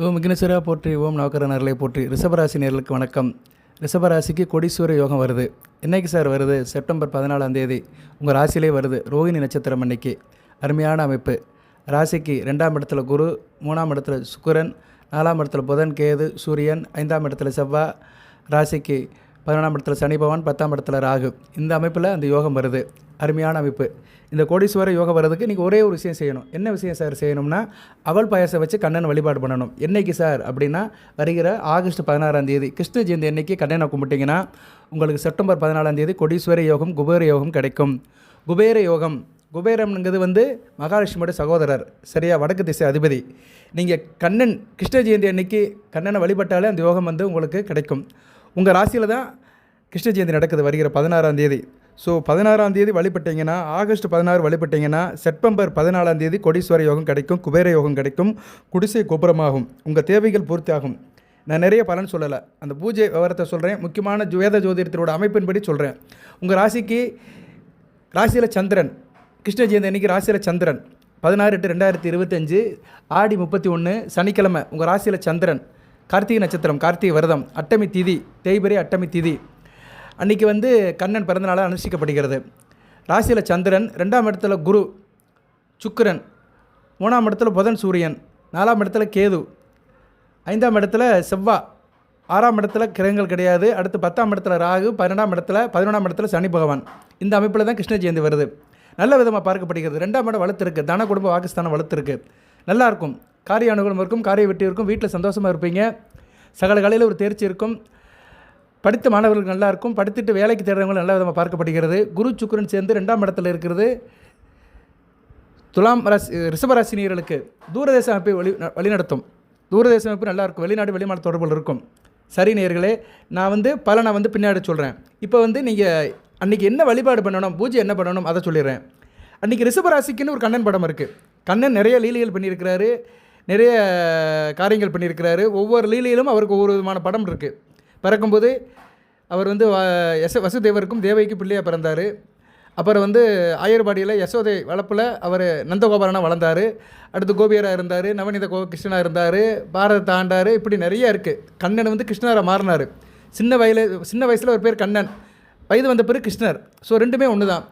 ஓம் விக்னேஸ்வரா போற்றி ஓம் நவக்கரனர்களை போற்றி. ரிஷபராசி நேர்களுக்கு வணக்கம். ரிஷபராசிக்கு கொடீஸ்வர யோகம் வருது. என்னைக்கு சார் வருது? செப்டம்பர் பதினாலாம் தேதி. உங்கள் ராசியிலே வருது. ரோகிணி நட்சத்திரம் அன்னைக்கு. அருமையான அமைப்பு. ராசிக்கு ரெண்டாம் இடத்துல குரு மூணாம் இடத்துல சுக்கரன் நாலாம் இடத்துல புதன் கேது சூரியன் ஐந்தாம் இடத்துல செவ்வாய் ராசிக்கு பதினொன்றாம் இடத்துல சனி பகவான் பத்தாம் இடத்துல ராகு. இந்த அமைப்பில் அந்த யோகம் வருது. அருமையான அமைப்பு. இந்த கோடீஸ்வர யோகம் வர்றதுக்கு நீங்கள் ஒரே ஒரு விஷயம் செய்யணும். என்ன விஷயம் சார் செய்யணும்னா அவள் பாயாசம் வச்சு கண்ணனை வழிபாடு பண்ணணும். என்னைக்கு சார்? அப்படின்னா வருகிற ஆகஸ்ட் பதினாறாம் தேதி கிருஷ்ண ஜெயந்தி அன்னைக்கு கண்ணனை கும்பிட்டிங்கன்னா உங்களுக்கு செப்டம்பர் பதினாலாம் தேதி கொடீஸ்வர யோகம் குபேர யோகம் கிடைக்கும். குபேர யோகம் குபேரம்ங்கிறது வந்து மகாலட்சுமியோட சகோதரர். சரியா? வடக்கு திசை அதிபதி. நீங்கள் கண்ணன் கிருஷ்ண ஜெயந்தி அன்னைக்கு கண்ணனை வழிபட்டாலே அந்த யோகம் வந்து உங்களுக்கு கிடைக்கும். உங்கள் ராசியில் தான் கிருஷ்ண ஜெயந்தி நடக்குது வருகிற பதினாறாம் தேதி. ஸோ பதினாறாம் தேதி வழிபட்டீங்கன்னா ஆகஸ்ட் பதினாறு வழிபட்டீங்கன்னா செப்டம்பர் பதினாலாம் தேதி கொடீஸ்வர யோகம் கிடைக்கும் குபேர யோகம் கிடைக்கும் குடிசை கோபுரமாகும் உங்கள் தேவைகள் பூர்த்தியாகும். நான் நிறைய பலன் சொல்லலை. அந்த பூஜை விவரத்தை சொல்கிறேன் முக்கியமான ஜுவேத ஜோதிடத்தினோட அமைப்பின்படி சொல்கிறேன் உங்கள் ராசிக்கு ராசியில் சந்திரன் கிருஷ்ண ஜெயந்தி அன்றைக்கி ராசியில் சந்திரன் பதினாறு எட்டு ரெண்டாயிரத்தி இருபத்தஞ்சு ஆடி முப்பத்தி ஒன்று சனிக்கிழமை உங்கள் ராசியில் சந்திரன் கார்த்திகை நட்சத்திரம் கார்த்திகை விரதம் அட்டமி திதி தேய்பிரை அட்டமி திதி. அன்னைக்கு வந்து கண்ணன் பிறந்தநாளாக அனுஷ்டிக்கப்படுகிறது. ராசியில் சந்திரன் ரெண்டாம் இடத்துல குரு சுக்கிரன் மூணாம் இடத்துல புதன் சூரியன் நாலாம் இடத்துல கேது ஐந்தாம் இடத்துல செவ்வாய் ஆறாம் இடத்துல கிரகங்கள் கிடையாது. அடுத்து பத்தாம் இடத்துல ராகு பன்னெண்டாம் இடத்துல பதினொன்றாம் இடத்துல சனி பகவான். இந்த அமைப்பில் தான் கிருஷ்ண ஜெயந்தி வருது. நல்ல விதமாக பார்க்கப்படுகிறது. ரெண்டாம் இடம் வளர்த்துருக்கு தன குடும்ப வாக்குஸ்தானம் வளர்த்துருக்கு நல்லாயிருக்கும் காரிய அனுகூலம் இருக்கும். காரிய வெற்றி இருக்கும். வீட்டில் சந்தோஷமாக இருப்பீங்க. சகல கலையில் ஒரு தேர்ச்சி இருக்கும். படித்த மாணவர்கள் நல்லா இருக்கும் படித்துட்டு வேலைக்கு தேடுறவங்க நல்ல விதமாக பார்க்கப்படுகிறது. குரு சுக்கரன் சேர்ந்து ரெண்டாம் இடத்துல இருக்கிறது. துலாம் ராசி ரிஷபராசினியர்களுக்கு தூரதேச அமைப்பை வழி வழிநடத்தும். தூரதேச அமைப்பு நல்லா இருக்கும் வெளிநாடு வெளிமாநில தொடர்புகள் இருக்கும். சரி நேர்களே நான் வந்து பலனை வந்து பின்னாடி சொல்கிறேன் இப்போ வந்து நீங்கள் அன்றைக்கி என்ன வழிபாடு பண்ணணும் பூஜை என்ன பண்ணணும் அதை சொல்லிடுறேன். அன்றைக்கி ரிஷபராசிக்குன்னு ஒரு கண்ணன் படம் இருக்குது கண்ணன் நிறைய லீலைகள் பண்ணியிருக்கிறாரு நிறைய காரியங்கள் பண்ணியிருக்கிறாரு. ஒவ்வொரு லீலையிலும் அவருக்கு ஒவ்வொரு விதமான படம் இருக்குது பிறக்கும்போது அவர் வந்து வ- யச வசுதேவருக்கும் தேவைக்கு பிள்ளையாக பிறந்தார். அப்புறம் வந்து ஆயர்பாடியில் யசோதை வளப்பில் அவர் நந்தகோபாலனாக வளர்ந்தார். அடுத்து கோபியராக இருந்தார் நவநீத கோ கிருஷ்ணனாக இருந்தார் பாரதத்தை ஆண்டார். இப்படி நிறைய இருக்குது கண்ணன் வந்து கிருஷ்ணராக மாறினார். சின்ன வயல சின்ன வயசில் ஒரு பேர் கண்ணன். வயது வந்த பிறகு கிருஷ்ணர். ஸோ ரெண்டுமே ஒன்று தான்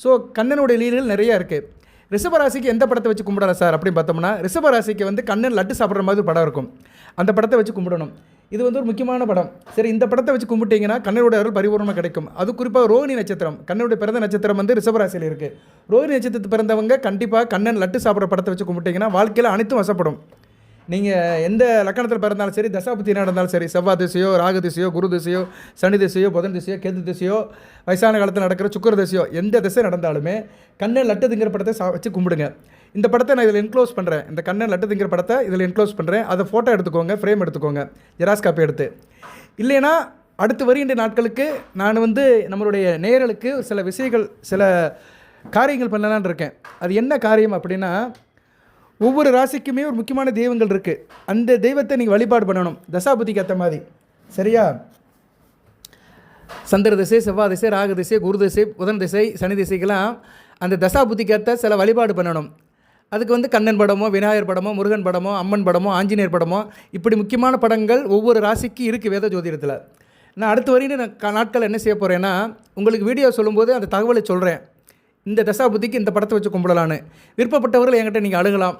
ஸோ கண்ணனுடைய லீலைகள் நிறையா இருக்குது ரிஷபராசிக்கு எந்த படத்தை வச்சு கும்பிடலாம் சார் அப்படின்னு பார்த்தோம்னா ரிஷபராசிக்கு வந்து கண்ணன் லட்டு சாப்பிட்ற மாதிரி படம் இருக்கும். அந்த படத்தை வச்சு கும்பிடணும். இது வந்து ஒரு முக்கியமான படம். சரி இந்த படத்தை வச்சு கும்பிட்டீங்கன்னா கண்ணனுடைய அருள் பரிபூர்ணமாக கிடைக்கும். அது குறிப்பாக ரோஹிணி நட்சத்திரம். கண்ணனுடைய பிறந்த நட்சத்திரம் வந்து ரிஷபராசியில் இருக்குது ரோஹிணி நட்சத்திரத்து பிறந்தவங்க கண்டிப்பாக கண்ணன் லட்டு சாப்பிட்ற படத்தை வச்சு கும்பிட்டீங்கன்னா வாழ்க்கையில் அனைத்தும் வசப்படும். நீங்கள் எந்த லக்கணத்தில் பிறந்தாலும் சரி தசாபுத்தி நடந்தாலும் சரி செவ்வாய் திசையோ ராகு திசையோ குரு திசையோ சனி திசையோ புதன் திசையோ கேது திசையோ வயசான காலத்தில் நடக்கிற சுக்கர திசையோ எந்த திசை நடந்தாலுமே கண்ணன் லட்டுதுங்கிற படத்தை சா வச்சு கும்பிடுங்க. இந்த படத்தை நான் இதில் என்க்ளோஸ் பண்ணுறேன் இந்த கண்ணன் லட்டுதுங்கிற படத்தை இதில் என்க்ளோஸ் பண்ணுறேன் அதை ஃபோட்டோ எடுத்துக்கோங்க ஃப்ரேம் எடுத்துக்கோங்க ஜெராக்ஸ் காப்பி எடுத்து. இல்லைன்னா அடுத்து வருகின்ற நாட்களுக்கு நான் வந்து நம்மளுடைய நேயர்களுக்கு சில விஷயங்கள் சில காரியங்கள் பண்ணலான்னு இருக்கேன். அது என்ன காரியம் அப்படின்னா ஒவ்வொரு ராசிக்குமே ஒரு முக்கியமான தெய்வங்கள் இருக்குது அந்த தெய்வத்தை நீங்கள் வழிபாடு பண்ணணும். தசாபதிக்கு ஏற்ற மாதிரி. சரியா? சந்திர திசை செவ்வாய் திசை ராக திசை குரு திசை புதன் திசை சனி திசைக்கெல்லாம் அந்த தசாபுத்திக்கேற்ற சில வழிபாடு பண்ணணும். அதுக்கு வந்து கண்ணன் படமோ விநாயகர் படமோ முருகன் படமோ அம்மன் படமோ ஆஞ்சநேயர் படமோ இப்படி முக்கியமான படங்கள் ஒவ்வொரு ராசிக்கு இருக்குது வேத ஜோதிடத்தில். நான் அடுத்து வரையும் நான் நாட்கள் என்ன செய்ய போகிறேன்னா உங்களுக்கு வீடியோ சொல்லும்போது அந்த தகவலை சொல்கிறேன் இந்த தசாபுத்திக்கு இந்த படத்தை வச்சு கும்பிடலான்னு. விருப்பப்பட்டவர்கள் என்கிட்ட நீங்கள் அழுகலாம்.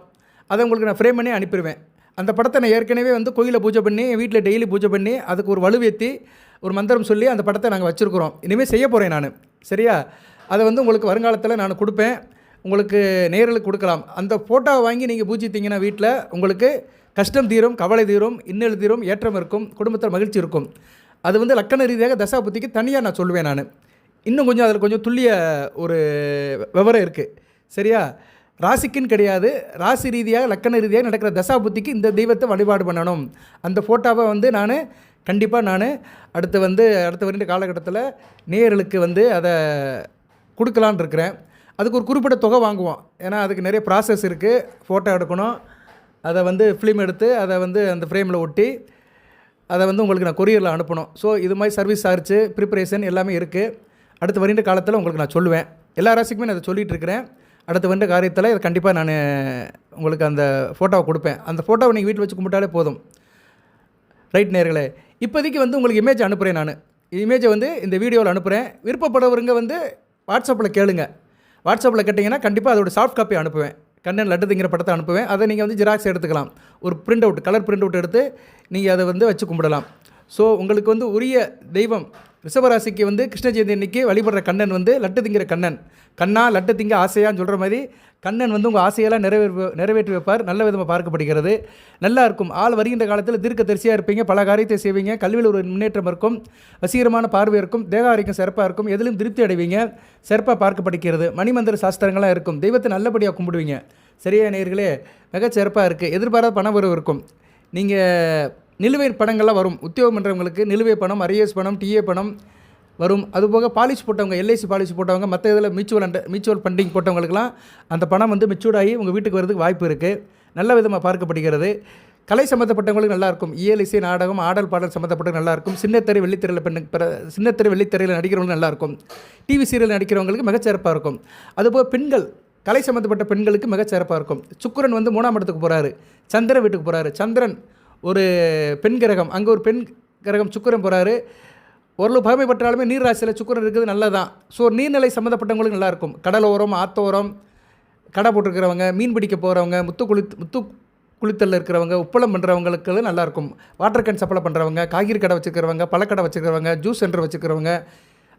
அதை உங்களுக்கு நான் ஃப்ரேம் பண்ணி அனுப்பிடுவேன் அந்த படத்தை நான் ஏற்கனவே வந்து கோயிலில் பூஜை பண்ணி என் வீட்டில் டெய்லி பூஜை பண்ணி அதுக்கு ஒரு வலுவேற்றி ஒரு மந்திரம் சொல்லி அந்த படத்தை நாங்கள் வச்சுருக்குறோம். இனிமேல் செய்ய போகிறேன் நான். சரியா? அதை வந்து உங்களுக்கு வருங்காலத்தில் நான் கொடுப்பேன். உங்களுக்கு நேரில் கொடுக்கலாம். அந்த ஃபோட்டோவை வாங்கி நீங்கள் பூஜித்தீங்கன்னா வீட்டில் உங்களுக்கு கஷ்டம் தீரும் கவலை தீரும் இன்னல் தீரும் ஏற்றம் இருக்கும் குடும்பத்தில் மகிழ்ச்சி இருக்கும். அது வந்து லக்கண ரீதியாக தசாபுத்திக்கு தனியாக நான் சொல்லுவேன் நான். இன்னும் கொஞ்சம் அதில் கொஞ்சம் துல்லிய ஒரு விவரம் இருக்குது சரியா? ராசிக்குன்னு கிடையாது. ராசி ரீதியாக லக்கண ரீதியாக நடக்கிற தசாபுத்திக்கு இந்த தெய்வத்தை வழிபாடு பண்ணணும். அந்த ஃபோட்டோவை வந்து நான் கண்டிப்பாக நான் அடுத்து வந்து அடுத்த வரின்ற காலகட்டத்தில் நேயர்களுக்கு வந்து அதை கொடுக்கலான் இருக்கிறேன். அதுக்கு ஒரு குறிப்பிட்ட தொகை வாங்குவோம். ஏன்னா அதுக்கு நிறைய ப்ராசஸ் இருக்குது ஃபோட்டோ எடுக்கணும். அதை வந்து ஃபிலிம் எடுத்து அதை வந்து அந்த ஃப்ரேமில் ஒட்டி அதை வந்து உங்களுக்கு நான் கொரியரில் அனுப்பணும். ஸோ இது மாதிரி சர்வீஸ் சார்ஜ் ப்ரிப்பரேஷன் எல்லாமே இருக்குது அடுத்து வருகின்ற காலத்தில் உங்களுக்கு நான் சொல்லுவேன். எல்லா ராசிக்குமே நான் அதை சொல்லிகிட்டு இருக்கிறேன் அடுத்து வந்த காரியத்தில் இதை கண்டிப்பாக நான் உங்களுக்கு அந்த ஃபோட்டோவை கொடுப்பேன். அந்த ஃபோட்டோவை நீங்கள் வீட்டில் வச்சு கும்பிட்டாலே போதும். ரைட் நேர்களே இப்போதைக்கு வந்து உங்களுக்கு இமேஜ் அனுப்புகிறேன் நான். இமேஜை வந்து இந்த வீடியோவில் அனுப்புகிறேன் விருப்பப்படுறவருங்க வந்து வாட்ஸ்அப்பில் கேளுங்க. வாட்ஸ்அப்பில் கேட்டிங்கன்னா கண்டிப்பாக அதோட சாஃப்ட் காப்பி அனுப்புவேன். கண்ணன் லட்டுங்கிற படத்தை அனுப்புவேன். அதை நீங்கள் வந்து ஜெராக்ஸ் எடுத்துக்கலாம். ஒரு print out colour print out எடுத்து நீங்கள் அதை வந்து வச்சு கும்பிடலாம். ஸோ உங்களுக்கு வந்து உரிய தெய்வம் ரிஷபராசிக்கு வந்து கிருஷ்ண ஜெயந்தி அன்னைக்கு வழிபடுற கண்ணன் வந்து லட்டு திங்கிற கண்ணன். கண்ணா லட்டு திங்க ஆசையான்னு சொல்கிற மாதிரி கண்ணன் வந்து உங்கள் ஆசையெல்லாம் நிறைவேற்று நிறைவேற்றி வைப்பார் நல்ல விதமாக பார்க்கப்படுகிறது. நல்லா இருக்கும். ஆள் வருகின்ற காலத்தில் தீர்க்க தரிசியாக இருப்பீங்க. பல காரியத்தை செய்வீங்க. கல்வியில் ஒரு முன்னேற்றம் இருக்கும். வசீகரமான பார்வை இருக்கும். தேக ஆரோக்கியம் சிறப்பாக இருக்கும். எதிலும் திருப்தி அடைவீங்க. சிறப்பாக பார்க்கப்படுகிறது. மணிமந்திர சாஸ்திரங்களாக இருக்கும். தெய்வத்தை நல்லபடியாக கும்பிடுவீங்க. சரியா நேர்களே மிகச்சிறப்பாக இருக்குது எதிர்பாராத பண உறவு இருக்கும். நீங்கள் நிலுவை பணங்கள்லாம் வரும். உத்தியோகம் பண்ணுறவங்களுக்கு நிலுவை பணம் அரியஸ் பணம் டிஏ பணம் வரும். அதுபோக பாலிசி போட்டவங்க எல்ஐசி பாலிசி போட்டவங்க மற்ற இதில் மியூச்சுவல் அண்ட் மியூச்சுவல் ஃபண்டிங் போட்டவங்களுக்குலாம் அந்த பணம் வந்து மெச்சூர்டாகி உங்கள் வீட்டுக்கு வரதுக்கு வாய்ப்பு இருக்குது நல்ல விதமாக பார்க்கப்படுகிறது. கலை சம்மந்தப்பட்டவங்களுக்கு நல்லாயிருக்கும் இயல் இசை நாடகம் ஆடல் பாடல் சம்மந்தப்பட்ட நல்லாயிருக்கும் சின்னத்திரை வெள்ளித்திரையில் பெண்ணு பிற சின்னத்திரை வெள்ளித்திரையில் நடிக்கிறவங்களுக்கு நல்லாயிருக்கும் டிவி சீரியல் நடிக்கிறவங்களுக்கு மிகச்சிறப்பாக இருக்கும். அதுபோக பெண்கள் கலை சம்மந்தப்பட்ட பெண்களுக்கு மிகச்சிறப்பாக இருக்கும். சுக்கரன் வந்து மூணாம் இடத்துக்கு போகிறாரு சந்திரன் வீட்டுக்கு போகிறாரு சந்திரன் ஒரு பெண் கிரகம். அங்கே ஒரு பெண் கிரகம் சுக்கரம் போகிறாரு ஓரளவு பகமை நீர் ராசியில் சுக்கரம் இருக்குது நல்லதான் ஸோ நீர்நிலை சம்மந்தப்பட்டவங்களுக்கு நல்லாயிருக்கும். கடலோரம் ஆத்தோரம் கடை போட்டிருக்கிறவங்க மீன் பிடிக்க போகிறவங்க முத்து குளித்து முத்து குளித்தலில் இருக்கிறவங்க உப்பளம் பண்ணுறவங்களுக்கு நல்லாயிருக்கும். வாட்டர் கேன் சப்ளை பண்ணுறவங்க காய்கறி கடை வச்சுக்கிறவங்க பழக்கடை வச்சுக்கிறவங்க ஜூஸ் சென்டர் வச்சுக்கிறவங்க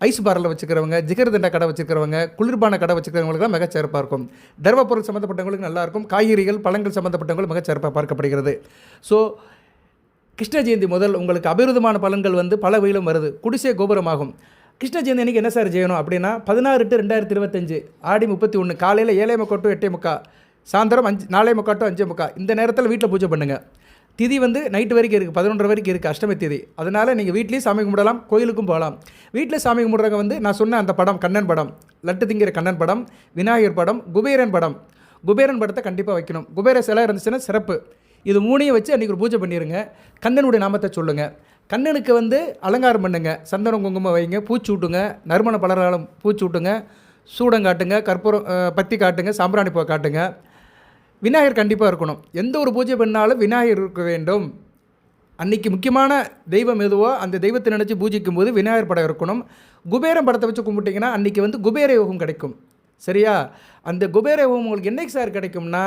ஐஸ் பாரில் வச்சுக்கிறவங்க ஜிகர்தண்டா கடை வச்சுக்கிறவங்க குளிர்பான கடை வச்சுக்கிறவங்களுக்கு மிகச்சிறப்பாக இருக்கும். தர்ம பொருள் சம்மந்தப்பட்டவங்களுக்கு நல்லாயிருக்கும். காய்கறிகள் பழங்கள் சம்மந்தப்பட்டவங்களுக்கு மிகச்சிறப்பாக பார்க்கப்படுகிறது. ஸோ கிருஷ்ண ஜெயந்தி முதல் உங்களுக்கு அபிருதமான பலன்கள் வந்து பல வகையிலும் வருது. குடிசை கோபுரமாகும். கிருஷ்ண ஜெயந்தி அன்றைக்கி என்ன சார் செய்யணும் அப்படின்னா பதினாறு எட்டு ரெண்டாயிரத்தி இருபத்தஞ்சு ஆடி முப்பத்தி ஒன்று காலையில் ஏழை முக்கா டு எட்டே முக்கா சாயந்தரம் அஞ்சு நாலே முக்கா டு அஞ்சே முக்கா இந்த நேரத்தில் வீட்டில் பூஜை பண்ணுங்கள் திதி வந்து நைட்டு வரைக்கும் இருக்குது பதினொன்றரை வரைக்கும் இருக்குது அஷ்டமி திதி. அதனால் நீங்கள் வீட்லேயும் சாமி கும்பிடலாம் கோயிலுக்கும் போகலாம். வீட்டில் சாமி கும்பிட்றவங்க வந்து நான் சொன்ன அந்த படம் கண்ணன் படம் லட்டு திங்கிற கண்ணன் படம் விநாயகர் படம் குபேரன் படம். குபேரன் படத்தை கண்டிப்பாக வைக்கணும். குபேர சிலை இருந்துச்சுன்னா சிறப்பு. இது மூணையும் வச்சு அன்றைக்கி ஒரு பூஜை பண்ணிடுங்க கண்ணனுடைய நாமத்தை சொல்லுங்கள் கண்ணனுக்கு வந்து அலங்காரம் பண்ணுங்க. சந்தனம் குங்குமம் வைங்க பூச்சி விட்டுங்க நறுமண பலராலும் பூச்சி விட்டுங்க சூடம் காட்டுங்க. கற்பூரம் பத்தி காட்டுங்க. சாம்பிராணி பூ காட்டுங்க. விநாயகர் கண்டிப்பாக இருக்கணும். எந்த ஒரு பூஜை பண்ணாலும் விநாயகர் இருக்க வேண்டும். அன்றைக்கி முக்கியமான தெய்வம் எதுவோ அந்த தெய்வத்தை நினச்சி பூஜிக்கும் போது விநாயகர் படம் இருக்கணும். குபேரம் படத்தை வச்சு கும்பிட்டிங்கன்னா அன்றைக்கி வந்து குபேர யோகம் கிடைக்கும். சரியா? அந்த குபேர யோகம் உங்களுக்கு என்னைக்கு சார் கிடைக்கும்னா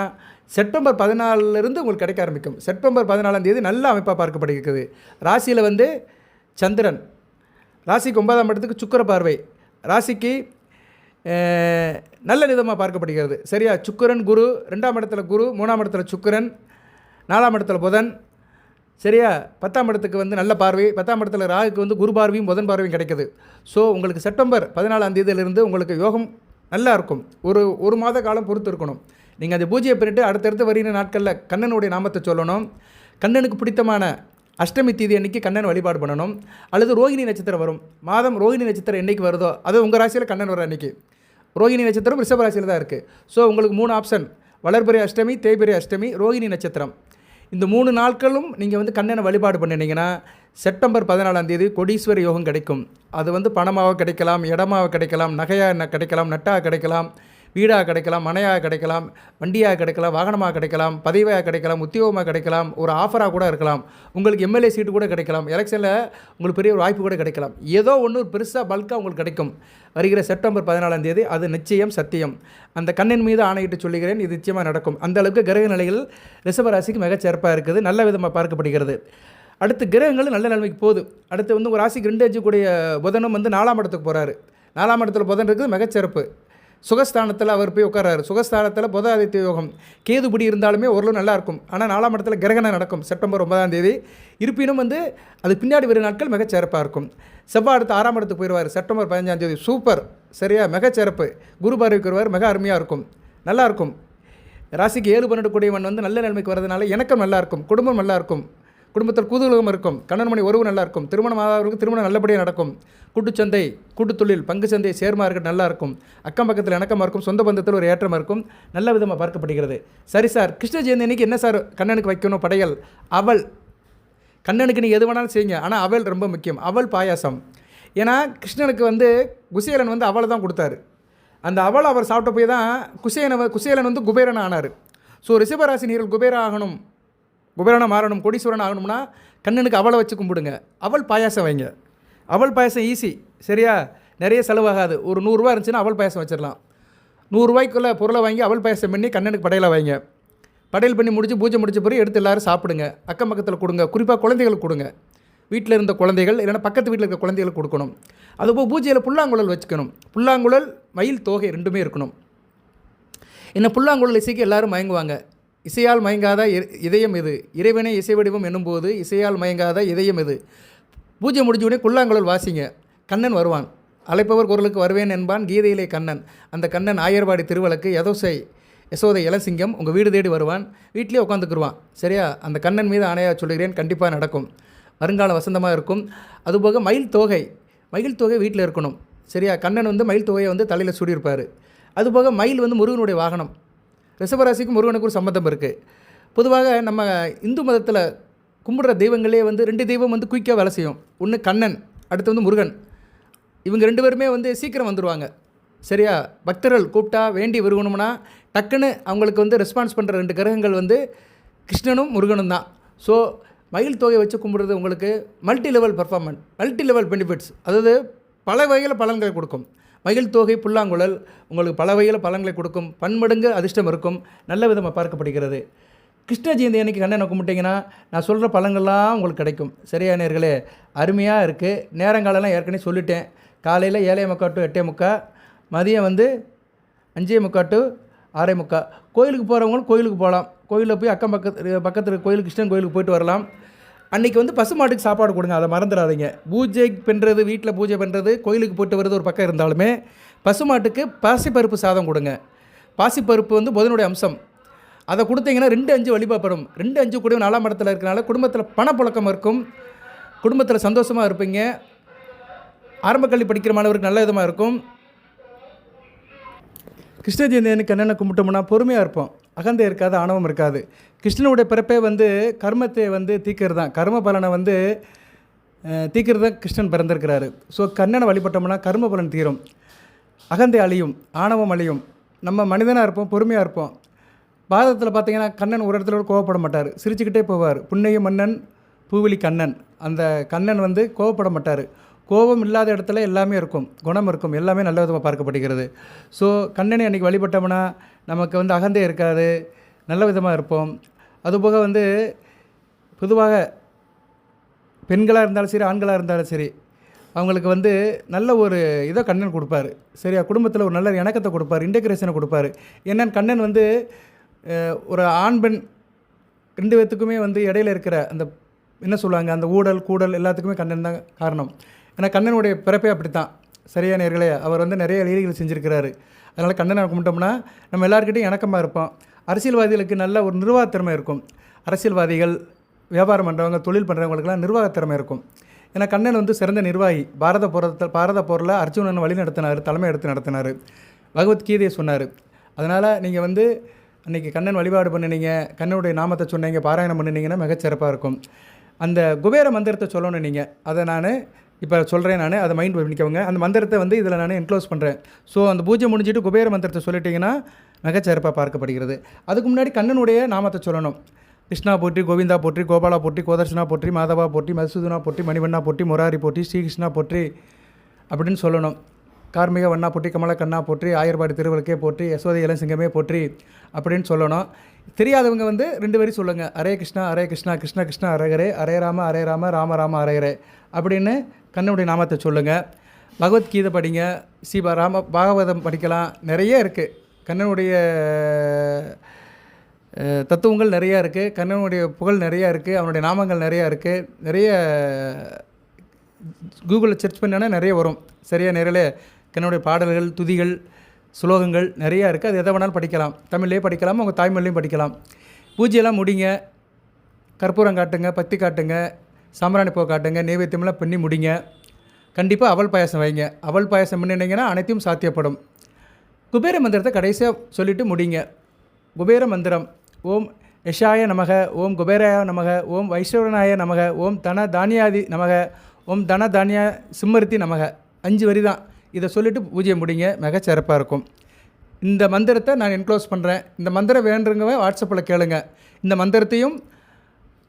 செப்டம்பர் பதினாலிருந்து உங்களுக்கு கிடைக்க ஆரம்பிக்கும். செப்டம்பர் பதினாலாம் தேதி நல்ல அமைப்பாக பார்க்கப்படுகிறது. ராசியில் வந்து சந்திரன். ராசிக்கு ஒன்பதாம் இடத்துக்கு சுக்கிர பார்வை. ராசிக்கு நல்ல விதமாக பார்க்கப்படுகிறது. சரியா? சுக்கிரன் குரு ரெண்டாம் இடத்துல குரு மூணாம் இடத்துல சுக்கிரன் நாலாம் இடத்துல புதன். சரியா? பத்தாம் இடத்துக்கு வந்து நல்ல பார்வை. பத்தாம் இடத்துல ராகுக்கு வந்து குரு பார்வையும் புதன் பார்வையும் கிடைக்கிது. ஸோ உங்களுக்கு செப்டம்பர் பதினாலாம் தேதியிலிருந்து உங்களுக்கு யோகம் நல்லாயிருக்கும் ஒரு ஒரு மாத காலம் பொறுத்து இருக்கணும் நீங்கள் அந்த பூஜையை பண்ணிட்டு அடுத்தடுத்து வருகிற நாட்களில் கண்ணனுடைய நாமத்தை சொல்லணும். கண்ணனுக்கு பிடித்தமான அஷ்டமி தீதி அன்னைக்கு கண்ணன் வழிபாடு பண்ணணும். அல்லது ரோகிணி நட்சத்திரம் வரும். மாதம் ரோகிணி நட்சத்திரம் என்றைக்கு வருதோ அது உங்கள் ராசியில் கண்ணன் வர அன்னைக்கு. ரோகிணி நட்சத்திரம் ரிஷப ராசியில் தான் இருக்குது ஸோ உங்களுக்கு மூணு ஆப்ஷன் வளர்பிறை அஷ்டமி தேய்பிறை அஷ்டமி ரோகிணி நட்சத்திரம். இந்த மூணு நாட்களும் நீங்கள் வந்து கண்ணனை வழிபாடு பண்ணினீங்கன்னா செப்டம்பர் பதினாலாம் தேதி கொடீஸ்வர யோகம் கிடைக்கும். அது வந்து பணமாக கிடைக்கலாம் இடமாக கிடைக்கலாம் நகையாக கிடைக்கலாம் நட்டாக கிடைக்கலாம் வீடாக கிடைக்கலாம் மனையாக கிடைக்கலாம் வண்டியாக கிடைக்கலாம் வாகனமாக கிடைக்கலாம் பதவியாக கிடைக்கலாம் உத்தியோகமாக கிடைக்கலாம் ஒரு ஆஃபராக கூட இருக்கலாம். உங்களுக்கு எம்எல்ஏ சீட்டு கூட கிடைக்கலாம். எலெக்ஷனில் உங்களுக்கு பெரிய ஒரு வாய்ப்பு கூட கிடைக்கலாம். ஏதோ ஒன்று பெருசாக பல்காக உங்களுக்கு கிடைக்கும். வருகிற செப்டம்பர் பதினாலாம் தேதி அது நிச்சயம் சத்தியம். அந்த கண்ணின் மீது ஆணையிட்டு சொல்லுகிறேன் இது நிச்சயமாக நடக்கும். அந்த அளவுக்கு கிரக நிலைகள் ரிஷபராசிக்கு மிகச்சிறப்பாக இருக்குது. நல்ல விதமாக பார்க்கப்படுகிறது. அடுத்து கிரகங்கள் நல்ல நிலைமைக்கு போகுது. அடுத்து வந்து ஒரு ராசிக்கு ரெண்டு அஞ்சு கூடிய புதனும் வந்து நாலாம் இடத்துக்கு போகிறாரு நாலாம் இடத்துல புதன் இருக்குது மிகச்சிறப்பு சுகஸ்தானத்தில் அவர் போய் உட்காராரு சுகஸ்தானத்தில் புத ஆதித்ய யோகம். கேதுபடி இருந்தாலுமே ஓரளவு நல்லாயிருக்கும் ஆனால் நாலாம் இடத்துல கிரகணம் நடக்கும் செப்டம்பர் ஒன்பதாம் தேதி. இருப்பினும் வந்து அது பின்னாடி வரும் நாட்கள் மிகச்சிறப்பாக இருக்கும். செவ்வாய் அடுத்து ஆறாம் இடத்துக்கு போயிடுவார் செப்டம்பர் பதினஞ்சாம் தேதி. சூப்பர். சரியா? மிகச்சிறப்பு குரு பார்வைக்கு வருவார் மிக அருமையாக இருக்கும். நல்லாயிருக்கும் ராசிக்கு ஏழு பன்னெண்டு கூடியவன் வந்து நல்ல நிலைமைக்கு வரதுனால எனக்கும் நல்லாயிருக்கும் குடும்பம் நல்லாயிருக்கும் குடும்பத்தில் குதூகலம் இருக்கும். கண்ணன் மணி உறவு நல்லா இருக்கும். திருமணம் ஆகாதவர்களுக்கு திருமணம் நல்லபடியாக நடக்கும். கூட்டுச்சந்தை கூட்டுத்தொழில் பங்கு சந்தை ஷேர் மார்க்கெட் நல்லா இருக்கும். அக்கம் பக்கத்தில் இணக்கமாக இருக்கும். சொந்த பந்தத்தில் ஒரு ஏற்றமாக இருக்கும். நல்ல விதமாக பார்க்கப்படுகிறது. சரி சார் கிருஷ்ண ஜெயந்தி அன்னைக்கு என்ன சார் கண்ணனுக்கு வைக்கணும் படையல்? அவள். கண்ணனுக்கு நீங்கள் எது வேணாலும் செய்யுங்க. ஆனால் அவள் ரொம்ப முக்கியம். அவள் பாயாசம். ஏன்னா கிருஷ்ணனுக்கு வந்து குசேலன் வந்து அவளை தான் கொடுத்தாரு. அந்த அவளை அவர் சாப்பிட்ட போய் தான் குசேலன் குசேலன் வந்து குபேரன் ஆனார். ஸோ ரிஷபராசி நீர்கள் குபேரன் ஆகணும். குபேரனாக மாறணும் கொடீஸ்வரன் ஆகணும்னா கண்ணனுக்கு அவளை வச்சு கும்பிடுங்க. அவள் பாயாசம் வைங்க. அவள் பாயாசம் ஈஸி சரியா? நிறைய செலவாகாது. ஒரு நூறுரூவா இருந்துச்சுன்னா அவள் பாயாசம் வச்சிடலாம். நூறுரூவாய்க்குள்ள பொருளை வாங்கி அவள் பாயாசம் பண்ணி கண்ணனுக்கு படையில் வைங்க. படையல் பண்ணி முடிச்சு பூஜை முடிச்ச பிறகு எடுத்து எல்லாரும் சாப்பிடுங்க. அக்கம் பக்கத்தில் கொடுங்க. குறிப்பாக குழந்தைகளுக்கு கொடுங்க. வீட்டில் இருந்த குழந்தைகள் இல்லைன்னா பக்கத்து வீட்டில் இருக்க குழந்தைகளுக்கு கொடுக்கணும். அதுபோல் பூஜையில் புல்லாங்குழல் வச்சுக்கணும். புல்லாங்குழல் மயில் தோகை ரெண்டுமே இருக்கணும். என்ன புல்லாங்குழல் இசைக்கு எல்லோரும் மயங்குவாங்க. இசையால் மயங்காத இதயம் இது இறைவனே இசை வடிவம் என்னும்போது இசையால் மயங்காத இதயம் இது பூஜை முடிஞ்ச உடனே புல்லாங்குழல் வாசிங்க. கண்ணன் வருவான். அழைப்பவர் குரலுக்கு வருவேன் என்பான் கீதையிலே கண்ணன். அந்த கண்ணன் ஆயர்வாடி திருவழக்கு யதோசை யசோதை இளசிங்கம் உங்கள் வீடு தேடி வருவான். வீட்டிலே உட்காந்துக்குருவான் சரியா? அந்த கண்ணன் மீது ஆணையாக சொல்கிறேன் கண்டிப்பாக நடக்கும். வருங்காலம் வசந்தமாக இருக்கும். அதுபோக மயில் தொகை. மயில் தொகை வீட்டில் இருக்கணும். சரியா? கண்ணன் வந்து மயில் தொகையை வந்து தலையில் சூடியிருப்பார். அதுபோக மயில் வந்து முருகனுடைய வாகனம். ரிஷபராசிக்கும் முருகனுக்கும் ஒரு சம்மந்தம் இருக்குது பொதுவாக நம்ம இந்து மதத்தில் கும்பிடுற தெய்வங்களே வந்து ரெண்டு தெய்வம் வந்து குயிக்காக வேலை செய்யும். ஒன்று கண்ணன் அடுத்து வந்து முருகன். இவங்க ரெண்டு பேருமே வந்து சீக்கிரம் வந்துடுவாங்க சரியா? பக்தர்கள் கூப்பிட்டா வேண்டி விரும்பணும்னா டக்குன்னு அவங்களுக்கு வந்து ரெஸ்பான்ஸ் பண்ணுற ரெண்டு கிரகங்கள் வந்து கிருஷ்ணனும் முருகனும் தான். ஸோ மயில் தொகையை வச்சு கும்பிடுறது உங்களுக்கு multi level performance multi level benefits அதாவது பல வகையில் பலன்களை கொடுக்கும். மயில் தொகை புல்லாங்குழல் உங்களுக்கு பல வகையில் பழங்களை கொடுக்கும். பன்மடங்கு அதிர்ஷ்டம் இருக்கும். நல்ல விதமாக பார்க்கப்படுகிறது. கிருஷ்ண ஜெயந்தி அன்னைக்கு கண்ணனை கும்பிட்டிங்கன்னா நான் சொல்கிற பழங்கள்லாம் உங்களுக்கு கிடைக்கும். சரியா நேர்களே? அருமையாக இருக்குது நேரங்காலெல்லாம் ஏற்கனவே சொல்லிட்டேன். காலையில் ஏழை முக்கா டு எட்டே முக்கா மதியம் வந்து அஞ்சே முக்கா டு ஆறே முக்கா. கோயிலுக்கு போகிறவங்களும் கோயிலுக்கு போகலாம். கோயிலில் போய் அக்கம் பக்கத்து பக்கத்தில் கோயில் கிருஷ்ணன் கோயிலுக்கு போயிட்டு வரலாம். அன்றைக்கி வந்து பசுமாட்டுக்கு சாப்பாடு கொடுங்க அதை மறந்துடாதீங்க. பூஜை பண்ணுறது வீட்டில் பூஜை பண்ணுறது கோயிலுக்கு போயிட்டு வர்றது ஒரு பக்கம் இருந்தாலுமே பசுமாட்டுக்கு பாசிப்பருப்பு சாதம் கொடுங்க. பாசிப்பருப்பு வந்து புதனுடைய அம்சம். அதை கொடுத்தீங்கன்னா ரெண்டு அஞ்சு வழிபாப்படும் ரெண்டு அஞ்சு கூட நாலாம் இடத்துல இருக்கனால குடும்பத்தில் பணப்புழக்கம் இருக்கும். குடும்பத்தில் சந்தோஷமாக இருப்பீங்க. ஆரம்ப கல்வி படிக்கிற மாணவருக்கு நல்ல விதமாக இருக்கும். கிருஷ்ண ஜெயந்தியனுக்கு என்னென்ன கும்பிட்டோம்னா பொறுமையாக இருப்போம். அகந்தை இருக்காது ஆணவம் இருக்காது. கிருஷ்ணனுடைய பிறப்பே வந்து கர்மத்தை வந்து தீக்கிறது தான் கர்ம பலனை வந்து தீக்கிறது தான் கிருஷ்ணன் பிறந்திருக்கிறாரு. ஸோ கண்ணனை வழிபட்டோம்னா கர்ம பலன் தீரும். அகந்தை அழியும் ஆணவம் அழியும். நம்ம மனிதனாக இருப்போம் பொறுமையாக இருப்போம். பாரதத்தில் பார்த்தீங்கன்னா கண்ணன் ஒரு இடத்துல கூட கோவப்பட மாட்டார். சிரிச்சுக்கிட்டே போவார். புன்னைய மன்னன் பூவிலி கண்ணன். அந்த கண்ணன் வந்து கோவப்பட மாட்டார். கோபம் இல்லாத இடத்துல எல்லாமே இருக்கும். குணம் இருக்கும். எல்லாமே நல்ல விதமாக பார்க்கப்படுகிறது. ஸோ கண்ணனை அன்றைக்கி வழிபட்டோம்னா நமக்கு வந்து அகந்தே இருக்காது. நல்ல விதமாக இருப்போம். அதுபோக வந்து பொதுவாக பெண்களாக இருந்தாலும் சரி ஆண்களாக இருந்தாலும் சரி அவங்களுக்கு வந்து நல்ல ஒரு இதை கண்ணன் கொடுப்பாரு. சரியா? குடும்பத்தில் ஒரு நல்ல இணக்கத்தை கொடுப்பார் இன்டெக்ரேஷனை கொடுப்பாரு. என்னன்னு கண்ணன் வந்து ஒரு ஆண் பெண் ரெண்டு பேர்த்துக்குமே வந்து இடையில இருக்கிற அந்த என்ன சொல்லுவாங்க அந்த ஊடல் கூடல் எல்லாத்துக்குமே கண்ணன் தான் காரணம். ஏன்னா கண்ணனுடைய பிறப்பே அப்படி தான் சரியா நேர்களே? அவர் வந்து நிறைய லீலைகள் செஞ்சுருக்கிறாரு. அதனால் கண்ணனை கும்பிட்டோம்னா நம்ம எல்லாருக்கிட்டையும் இணக்கமாக இருப்போம். அரசியல்வாதிகளுக்கு நல்ல ஒரு நிர்வாகத்திறமை இருக்கும். அரசியல்வாதிகள் வியாபாரம் பண்ணுறவங்க தொழில் பண்ணுறவங்களுக்குலாம் நிர்வாகத்திறமை இருக்கும். ஏன்னா கண்ணன் வந்து சிறந்த நிர்வாகி. பாரத போரத்தில் பாரத போரில் அர்ஜுனன் வழி நடத்தினார் தலைமை எடுத்து நடத்தினார். பகவத்கீதையை சொன்னார். அதனால் நீங்கள் வந்து அன்றைக்கி கண்ணன் வழிபாடு பண்ணினீங்க கண்ணனுடைய நாமத்தை சொன்னீங்க பாராயணம் பண்ணினீங்கன்னா மிகச்சிறப்பாக இருக்கும். அந்த குபேர மந்திரத்தை சொல்லணும் நீங்கள் அதை நான் இப்போ சொல்கிறேன் நான். அதை மைண்ட் பண்ணிக்கோங்க. அந்த மந்திரத்தை வந்து இதில் நான் என்க்ளோஸ் பண்ணுறேன் ஸோ அந்த பூஜை முடிஞ்சிட்டு குபேர மந்திரத்தை சொல்லிட்டீங்கன்னா மிகச்சிறப்பாக பார்க்கப்படுகிறது. அதுக்கு முன்னாடி கண்ணனுடைய நாமத்தை சொல்லணும். கிருஷ்ணா போற்றி கோவிந்தா போற்றி கோபாலா போற்றி கோதர்ஷனா போற்றி மாதவா போற்றி மதுசூதனா போற்றி மணிவண்ணா போற்றி முராரி போற்றி ஸ்ரீகிருஷ்ணா போற்றி அப்படின்னு சொல்லணும். கார்மிக வண்ணா போற்றி கமல கண்ணா போற்றி ஆயர்பாடி திருவழுக்கே போற்றி யசோதை இளசிங்கமே போற்றி அப்படின்னு சொல்லணும். தெரியாதவங்க வந்து ரெண்டு பேரும் சொல்லுங்கள் அரே கிருஷ்ணா அரே கிருஷ்ணா கிருஷ்ண கிருஷ்ணா அரகரே அரே ராம அரே ராம ராம ராம அரகரே அப்படின்னு கண்ணனுடைய நாமத்தை சொல்லுங்கள் பகவத்கீதை படிங்க. சீபா ராம பாகவதம் படிக்கலாம். நிறைய இருக்குது கண்ணனுடைய தத்துவங்கள் நிறையா இருக்குது கண்ணனுடைய புகழ் நிறையா இருக்குது அவனுடைய நாமங்கள் நிறையா இருக்குது நிறைய கூகுளில் சர்ச் பண்ணோன்னா நிறைய வரும். சரியாக நேரில் கண்ணனுடைய பாடல்கள் துதிகள் சுலோகங்கள் நிறையா இருக்குது அது எதை வேணாலும் படிக்கலாம். தமிழ்லேயே படிக்கலாம் உங்கள் தாய்மொழிலையும் படிக்கலாம். பூஜையெல்லாம் முடிங்க. கற்பூரம் காட்டுங்க பத்தி காட்டுங்க சாம்பிராணி பூ காட்டுங்க நைவேத்தியமெல்லாம் பண்ணி முடிங்க. கண்டிப்பாக அவல் பாயசம் வைங்க. அவல் பாயசம் பண்ணினீங்கன்னா அனைத்தையும் சாத்தியப்படும். குபேர மந்திரத்தை கடைசியாக சொல்லிவிட்டு முடிங்க. குபேர மந்திரம். ஓம் யஷாய நமக ஓம் குபேராய நமக ஓம் வைஷ்ணவனாய நமக ஓம் தன தானியாதி நமக ஓம் தன தானியா சிம்மருத்தி நமக. அஞ்சு வரி தான். இதை சொல்லிவிட்டு பூஜையை முடிங்க. மிக சிறப்பாக இருக்கும். இந்த மந்திரத்தை நான் என்க்ளோஸ் பண்ணுறேன் இந்த மந்திரம் வேண்டுறவங்க வாட்ஸ்அப்பில் கேளுங்க. இந்த மந்திரத்தையும்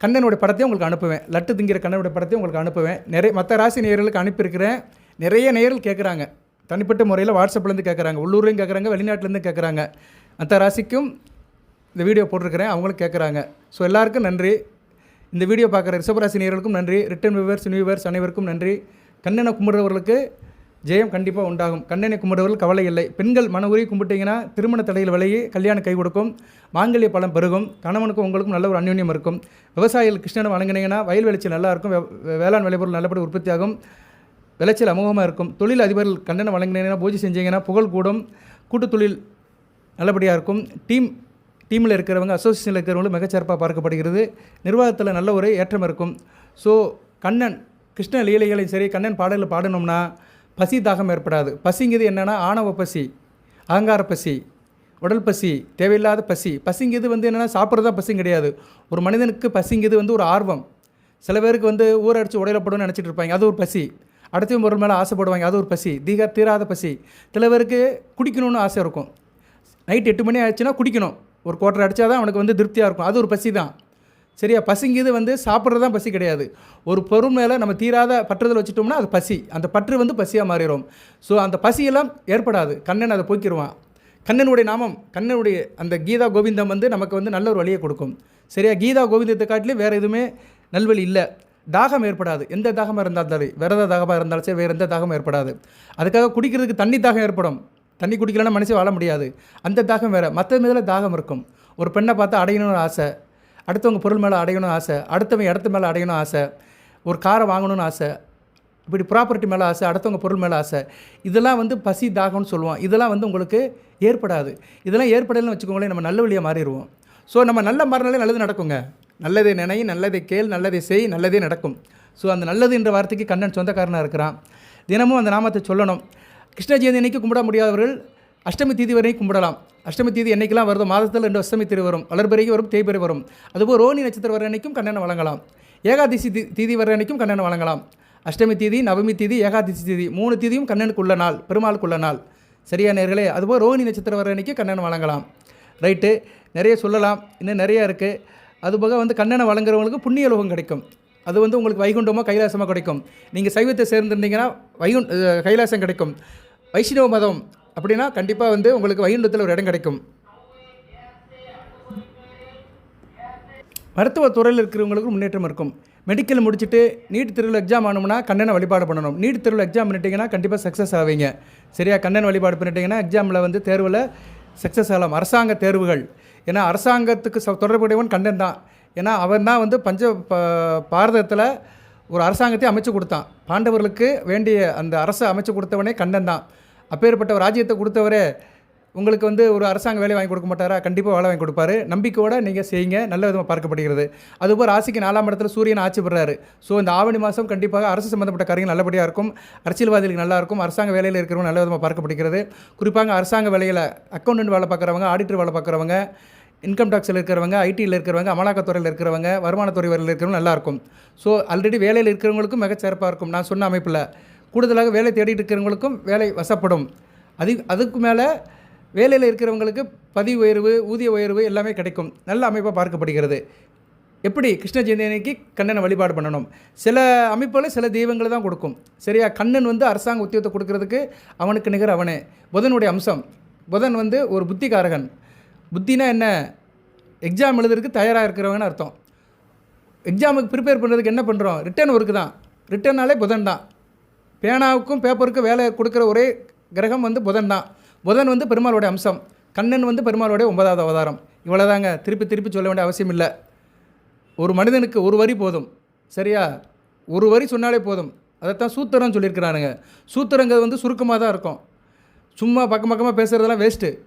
கண்ணனுடைய படத்தையும் உங்களுக்கு அனுப்புவேன். லட்டு திங்கிற கண்ணனுடைய படத்தையும் உங்களுக்கு அனுப்புவேன். நிறைய மற்ற ராசி நேயர்களுக்கு அனுப்பியிருக்கிறேன். நிறைய நேயர்கள் கேட்குறாங்க தனிப்பட்ட முறையில் வாட்ஸ்அப்லேருந்து கேட்குறாங்க உள்ளூர்லேயும் கேட்குறாங்க வெளிநாட்டிலேருந்து கேட்குறாங்க அந்த ராசிக்கும் இந்த வீடியோ போட்டிருக்கிறேன். அவங்களும் கேட்குறாங்க ஸோ எல்லாருக்கும் நன்றி. இந்த வீடியோ பார்க்குற ரிஷபராசி நேர்களுக்கும் நன்றி ரிட்டன் வியூவர்ஸ் நியூவர்ஸ் அனைவருக்கும் நன்றி. கண்ணனை கும்பிடுறவர்களுக்கு ஜெயம் கண்டிப்பாக உண்டாகும். கண்ணனை கும்பிடுவர்கள் கவலை இல்லை. பெண்கள் மன உரி கும்பிட்டிங்கன்னா திருமண தடையில் விலகி கல்யாணம் கை கொடுக்கும். மாங்கல்ய பலம் பெருகும். கணவனுக்கும் உங்களுக்கும் நல்ல ஒரு அந்யோன்யம் இருக்கும். விவசாயிகள் கிருஷ்ணனை வணங்கினீங்கன்னா வயல் விளைச்சல் நல்லாயிருக்கும் வே- வேளாண் விளைபொருள் நல்லபடி உற்பத்தியாகும். விளைச்சல் அமோகமாக இருக்கும். தொழில் அதிபர்கள் கண்ணனை வழங்கினீங்கன்னா பூஜை செஞ்சீங்கன்னா புகழ் கூடும். கூட்டு தொழில் நல்லபடியாக இருக்கும். டீம் டீமில் இருக்கிறவங்க அசோசியேஷனில் இருக்கிறவங்களும் மிகச்சிறப்பாக பார்க்கப்படுகிறது. நிர்வாகத்தில் நல்ல ஒரு ஏற்றம் இருக்கும். ஸோ கண்ணன் கிருஷ்ண லீலைகளையும் சரி கண்ணன் பாடலில் பாடணும்னா பசி தாகம் ஏற்படாது. பசிங்கிறது என்னென்னா ஆணவ பசி அகங்கார பசி உடல் பசி தேவையில்லாத பசி. பசிங்கிறது வந்து என்னென்னா சாப்பிட்றதா பசி கிடையாது. ஒரு மனிதனுக்கு பசிங்கிறது வந்து ஒரு ஆர்வம். சில பேருக்கு வந்து ஊரடிச்சு உடையிலப்படும்னு நினச்சிட்டு இருப்பாங்க. அது ஒரு பசி. அடுத்த பொருள் மேலே ஆசைப்படுவாங்க. அது ஒரு பசி. தீக தீராத பசி. தலைவருக்கு குடிக்கணும்னு ஆசை இருக்கும். நைட் எட்டு மணி ஆச்சுன்னா குடிக்கணும். ஒரு குவார்டர் அடித்தா தான் அவனுக்கு வந்து திருப்தியாக இருக்கும். அது ஒரு பசி தான் சரியா? பசிங்கிறது வந்து சாப்பிட்றது தான் பசி கிடையாது. ஒரு பொருள் மேலே நம்ம தீராத பற்றுதல் வச்சுட்டோம்னா அது பசி. அந்த பற்று வந்து பசியாக மாறிடும். ஸோ அந்த பசியெல்லாம் ஏற்படாது. கண்ணன் அதை போக்கிடுவான் கண்ணனுடைய நாமம் கண்ணனுடைய அந்த கீதா கோவிந்தம் வந்து நமக்கு வந்து நல்ல ஒரு வழியை கொடுக்கும். சரியா? கீதா கோவிந்தத்தை காட்டிலும் வேறு எதுவுமே நல்வழி இல்லை. தாகம் ஏற்படாது. எந்த தாகமாக இருந்தாலும் சரி விரத தாகமாக இருந்தாலும் சரி வேறு எந்த தாகமும் ஏற்படாது. அதுக்காக குடிக்கிறதுக்கு தண்ணி தாகம் ஏற்படும். தண்ணி குடிக்கலன்னா மனுஷன் வாழ முடியாது. அந்த தாகம் வேறு. மற்ற மீதில் தாகம் இருக்கும். ஒரு பெண்ணை பார்த்து அடையணும்னு ஆசை. அடுத்தவங்க பொருள் மேலே அடையணும்னு ஆசை. அடுத்தவங்க இடத்து மேலே அடையணும் ஆசை. ஒரு காரை வாங்கணும்னு ஆசை. இப்படி ப்ராப்பர்ட்டி மேலே ஆசை அடுத்தவங்க பொருள் மேலே ஆசை. இதெல்லாம் வந்து பசி தாகம்னு சொல்லுவோம் இதெல்லாம் வந்து உங்களுக்கு ஏற்படாது. இதெல்லாம் ஏற்படலைன்னு வச்சுக்கோங்களேன் நம்ம நல்ல வழியாக மாறிடுவோம். ஸோ நம்ம நல்ல மாறினாலே நல்லது நடக்குங்க. நல்லதை நினை நல்லதை கேள் நல்லதை செய் நல்லதே நடக்கும். ஸோ அந்த நல்லது என்ற வார்த்தைக்கு கண்ணன் சொந்தக்காரனாக இருக்கிறான். தினமும் அந்த நாமத்தை சொல்லணும். கிருஷ்ண ஜெயந்தி அன்னைக்கு கும்பிட முடியாதவர்கள் அஷ்டமி தீதி வரை கும்பிடலாம். அஷ்டமி தீதி என்னைக்கெல்லாம் வருதோ மாதத்தில் ரெண்டு அஷ்டமி திரு வரும் வளர்பிறைக்கு வரும் தேய்பிறை வரும். அதுபோல் ரோனி நட்சத்திரம் வர அன்னைக்கும் கண்ணனை வழங்கலாம். ஏகாதசி தீதி வர அன்னைக்கும் கண்ணனை வழங்கலாம். அஷ்டமி தீதி நவமி தீதி ஏகாதசி தீதி மூணு தீதியும் கண்ணனுக்குள்ள நாள் பெருமாளுக்குள்ள நாள். சரியா நேர்களே? அதுபோல் ரோஹிணி நட்சத்திரம் வர அன்னைக்கு கண்ணனை வழங்கலாம். ரைட்டு. நிறைய சொல்லலாம். இன்னும் நிறையா இருக்குது அதுபோக வந்து கண்ணனை வழங்குறவங்களுக்கு புண்ணிய லோகம் கிடைக்கும். அது வந்து உங்களுக்கு வைகுண்டமோ கைலாசமோ கிடைக்கும். நீங்கள் சைவத்தை சேர்ந்துருந்தீங்கன்னா வைகுண்ட கைலாசம் கிடைக்கும். வைஷ்ணவ மதம் அப்படின்னா கண்டிப்பாக வந்து உங்களுக்கு வைகுண்டத்தில் ஒரு இடம் கிடைக்கும். மருத்துவ துறையில் இருக்கிறவங்களுக்கு முன்னேற்றம் இருக்கும். மெடிக்கல் முடிச்சுட்டு நீட் திருவிழா எக்ஸாம் ஆனோம்னா கண்ணனை வழிபாடு பண்ணணும். நீட் திருவிழா எக்ஸாம் பண்ணிட்டீங்கன்னா கண்டிப்பாக சக்ஸஸ் ஆவீங்க. சரியா கண்ணன் வழிபாடு பண்ணிட்டீங்கன்னா எக்ஸாமில் வந்து தேர்வில் சக்ஸஸ் ஆகலாம். அரசாங்க தேர்வுகள். ஏன்னா அரசாங்கத்துக்கு தொடர்புடையவன் கண்டன் தான். ஏன்னா அவன் தான் வந்து பஞ்ச பாரதத்தில் ஒரு அரசாங்கத்தை அமைச்சு கொடுத்தான். பாண்டவர்களுக்கு வேண்டிய அந்த அரசை அமைச்சு கொடுத்தவனே கண்டன் தான். அப்பேற்பட்ட ஒரு ராஜ்யத்தை கொடுத்தவரே உங்களுக்கு வந்து ஒரு அரசாங்க வேலை வாங்கி கொடுக்க மாட்டாரா? கண்டிப்பாக வேலை வாங்கி கொடுப்பாரு. நம்பிக்கையோட நீங்கள் செய்யுங்க. நல்ல விதமாக பார்க்கப்படுகிறது. அதுபோல் ராசிக்கு நாலாம் இடத்துல சூரியன் ஆட்சி பெறாரு. ஸோ இந்த ஆவணி மாதம் கண்டிப்பாக அரசு சம்மந்தப்பட்ட காரியங்கள் நல்லபடியாக இருக்கும். அரசியல்வாதிகளுக்கு நல்லா இருக்கும். அரசாங்க வேலையில் இருக்கிறவங்க நல்ல விதமாக பார்க்கப்படுகிறது. குறிப்பாக அரசாங்க வேலையில் அக்கௌண்டன்ட் வேலை பார்க்குறவங்க ஆடிட்டர் வேலை பார்க்குறவங்க இன்கம் டேக்ஸில் இருக்கிறவங்க ஐடியில் இருக்கிறவங்க அமலாக்கத்துறையில் இருக்கிறவங்க வருமானத்துறை வரையில் இருக்கிறவங்க நல்லா இருக்கும். ஸோ ஆல்ரெடி வேலையில் இருக்கிறவங்களுக்கும் மிகச்சிறப்பாக இருக்கும். நான் சொன்ன அமைப்பில். கூடுதலாக வேலை தேடிட்டு இருக்கிறவங்களுக்கும் வேலை வசப்படும். அது அதுக்கு மேலே வேலையில் இருக்கிறவங்களுக்கு பதவி உயர்வு ஊதிய உயர்வு எல்லாமே கிடைக்கும். நல்ல அமைப்பாக பார்க்கப்படுகிறது. எப்படி? கிருஷ்ண ஜெயந்தி அன்னைக்கு கண்ணனை வழிபாடு பண்ணணும். சில அமைப்புகள் சில தெய்வங்களை தான் கொடுக்கும். சரியா? கண்ணன் வந்து அரசாங்க உத்தியோகத்தை கொடுக்கறதுக்கு அவனுக்கு நிகர் அவனே. புதனுடைய அம்சம். புதன் வந்து ஒரு புத்திகாரகன். புத்தினா என்ன? எக்ஸாம் எழுதுறதுக்கு தயாராக இருக்கிறவங்கன்னு அர்த்தம். எக்ஸாமுக்கு ப்ரிப்பேர் பண்ணுறதுக்கு என்ன பண்ணுறோம் ரிட்டர்ன் ஒர்க்கு தான். ரிட்டர்னாலே புதன் தான். பேனாவுக்கும் பேப்பருக்கும் வேலை கொடுக்குற ஒரே கிரகம் வந்து புதன் தான். புதன் வந்து பெருமாளுடைய அம்சம் கண்ணன் வந்து பெருமாளுடைய ஒன்பதாவது அவதாரம். இவ்வளோதாங்க திருப்பி திருப்பி சொல்ல வேண்டிய அவசியம் இல்லை. ஒரு மனிதனுக்கு ஒரு வரி போதும். சரியா? ஒரு வரி சொன்னாலே போதும். அதைத்தான் சூத்திரம் சொல்லியிருக்கிறானுங்க. சூத்திரங்கிறது வந்து சுருக்கமாக தான் இருக்கும். சும்மா பக்கம் பக்கமாக பேசுகிறதெல்லாம் வேஸ்ட்டு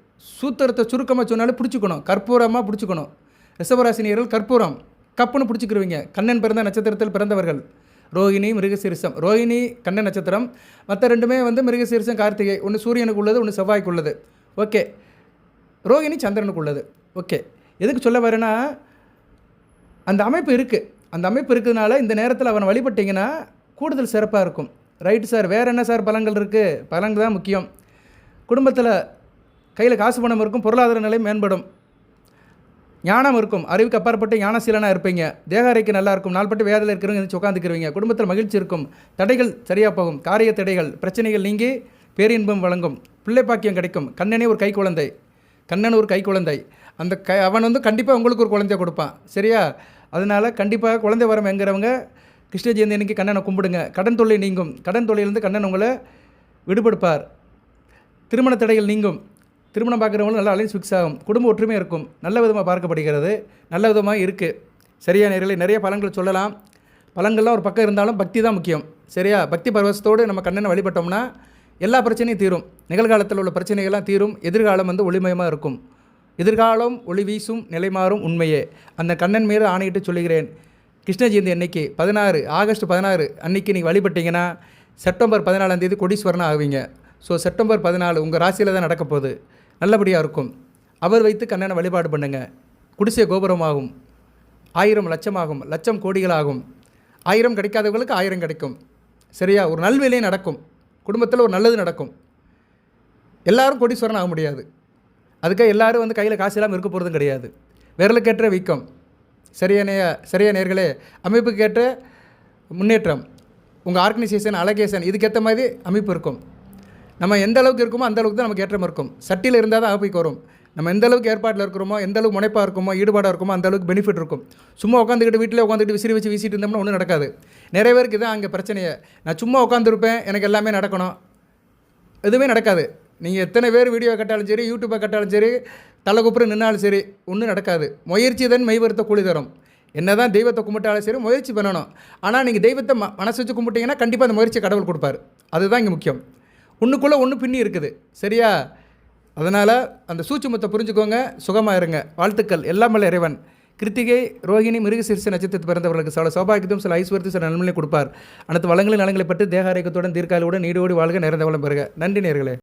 சூத்திரத்தை சுருக்கமாக சொன்னாலே பிடிச்சிக்கணும். கற்பூரமாக பிடிச்சிக்கணும். ரிஷபராசினியர்கள் கற்பூரம் கப்புன்னு பிடிச்சிக்கிருவீங்க. கண்ணன் பிறந்த நட்சத்திரத்தில் பிறந்தவர்கள். ரோகிணி மிருகசீரிசம். ரோகிணி கண்ட நட்சத்திரம். மற்ற ரெண்டுமே வந்து மிருகசீரிசம் கார்த்திகை. ஒன்று சூரியனுக்கு உள்ளது ஒன்று செவ்வாய்க்கு உள்ளது. ஓகே. ரோகிணி சந்திரனுக்கு உள்ளது. ஓகே. எதுக்கு சொல்ல வரேன்னா அந்த அமைப்பு இருக்குது அந்த அமைப்பு இருக்கிறதுனால இந்த நேரத்தில் அவனை வழிபட்டிங்கன்னா கூடுதல் சிறப்பாக இருக்கும். ரைட்டு சார் வேறு என்ன சார் பலங்கள் இருக்குது பலங்கள் தான் முக்கியம். குடும்பத்தில் கையில் காசு பணம் இருக்கும் பொருளாதார நிலை மேம்படும். ஞானம் இருக்கும். அறிவுக்கு அப்பாற்பட்டு ஞானசீலனாக இருப்பீங்க. தேக அறைக்கு நல்லா இருக்கும். நாள்பட்டு வேதத்தில் இருக்கிறவங்க எந்திரிச்சு உட்காந்துக்கிருவீங்க குடும்பத்தில் மகிழ்ச்சி இருக்கும். தடைகள் சரியாக போகும். காரிய தடைகள் பிரச்சனைகள் நீங்கி பேரின்பம் வழங்கும். பிள்ளை பாக்கியம் கிடைக்கும். கண்ணனே ஒரு கை குழந்தை கண்ணன் ஒரு கை குழந்தை அந்த க அவன் வந்து கண்டிப்பாக உங்களுக்கு ஒரு குழந்தைய கொடுப்பான். சரியா? அதனால் கண்டிப்பாக குழந்தை வரம் எங்கிறவங்க கிருஷ்ண ஜெயந்தி அன்னைக்கு கண்ணனை கும்பிடுங்க. கடன் தொல்லை நீங்கும். கடன் தொல்லையிலேருந்து கண்ணன் உங்களை விடுபடுப்பார். திருமண தடைகள் நீங்கும். திருமணம் பார்க்குறவங்களும் நல்ல அலைன்ஸ் ஃபிக்ஸ் ஆகும். குடும்ப ஒற்றுமை இருக்கும். நல்ல விதமாக பார்க்கப்படுகிறது. நல்ல விதமாக இருக்குது சரியா நேரில் நிறைய பலன்கள் சொல்லலாம். பழங்கள்லாம் ஒரு பக்கம் இருந்தாலும் பக்தி தான் முக்கியம். சரியா? பக்தி பரவசத்தோடு நம்ம கண்ணனை வழிபட்டோம்னா எல்லா பிரச்சனையும் தீரும். நிகழ்காலத்தில் உள்ள பிரச்சனைகள்லாம் தீரும். எதிர்காலம் வந்து ஒளிமயமாக இருக்கும். எதிர்காலம் ஒளி வீசும் நிலைமாறும் உண்மையே. அந்த கண்ணன் மீது ஆணையிட்டு சொல்லுகிறேன். கிருஷ்ண ஜெயந்தி அன்னைக்கு பதினாறு ஆகஸ்ட் பதினாறு அன்னைக்கு நீங்கள் வழிபட்டீங்கன்னா செப்டம்பர் பதினாலாம் தேதி கொடீஸ்வரனாக ஆவீங்க. ஸோ செப்டம்பர் பதினாலு உங்கள் ராசியில் தான் நடக்க போகுது நல்லபடியாக இருக்கும். அவர் வைத்து கண்ணனை வழிபாடு பண்ணுங்க. குடிசை கோபுரமாகும். ஆயிரம் லட்சமாகும். லட்சம் கோடிகளாகும். ஆயிரம் கிடைக்காதவங்களுக்கு ஆயிரம் கிடைக்கும். சரியா? ஒரு நல்வேலையே நடக்கும். குடும்பத்தில் ஒரு நல்லது நடக்கும். எல்லாரும் கோடீஸ்வரன் ஆக முடியாது. அதுக்காக எல்லாரும் வந்து கையில் காசு இல்லாமல் இருக்க போகிறதும் கிடையாது. விரலுக்கேற்ற வீக்கம். சரியான சரியா நேர்களே அமைப்புக்கேற்ற முன்னேற்றம். உங்கள் ஆர்கனைசேஷன் அலகேஷன் இதுக்கேற்ற மாதிரி அமைப்பு இருக்கும். நம்ம எந்த அளவுக்கு இருக்குமோ அந்த அளவுக்கு தான் நமக்கு ஏற்றம் இருக்கும். சட்டியில் இருந்தால் தான் அமைப்புக்கு வரும். நம்ம எந்த அளவுக்கு ஏற்பாட்டில் இருக்கிறோமோ எந்த அளவுக்கு முனைப்பாக இருக்குமோ ஈடுபாடாக இருக்குமோ அந்த அளவுக்கு பெனிஃபிட் இருக்கும். சும்மா உட்காந்துக்கிட்டு வீட்டில் உட்காந்துட்டு விசிறி வச்சு வீசிட்டு இருந்தோம்னா ஒன்றும் நடக்காது. நிறைய பேருக்கு தான் அங்கே பிரச்சனையே. நான் சும்மா உட்காந்துருப்பேன் எனக்கு எல்லாமே நடக்கணும். எதுவுமே நடக்காது. நீங்கள் எத்தனை பேர் வீடியோ கட்டாலும் சரி யூடியூப்பை கட்டாலும் சரி தலை குப்புற நின்னாலும் சரி ஒன்றும் நடக்காது. முயற்சி தான் மெய்வருத்த கூலி தரும். என்ன தான் தெய்வத்தை கும்பிட்டாலும் சரி முயற்சி பண்ணணும். ஆனால் நீங்கள் தெய்வத்தை ம மனசு வச்சு கும்பிட்டீங்கன்னா கண்டிப்பாக அந்த முயற்சி கடவுள் கொடுப்பார். அதுதான் இங்கே முக்கியம். ஒன்றுக்குள்ளே ஒன்று பின்னி இருக்குது. சரியா? அதனால் அந்த சூட்சுமத்தை புரிஞ்சுக்கோங்க சுகமாக இருங்க வாழ்த்துக்கள். எல்லாம் வல்ல இறைவன். கிருத்திகை ரோஹிணி மிருகசீர்ஷ நட்சத்திரத்தில் பிறந்தவர்களுக்கு சில சௌபாகியத்தையும் சில ஐஸ்வர்த்தி சில நன்மையை கொடுப்பார். அனைத்து வளங்களின் நலங்களை பற்றி தேக ஆரோக்கியத்துடன் தீர்க்காலுடன் நீடோடி வாழ்க நிறைந்த வளம் பெறுக. நன்றி நேர்களே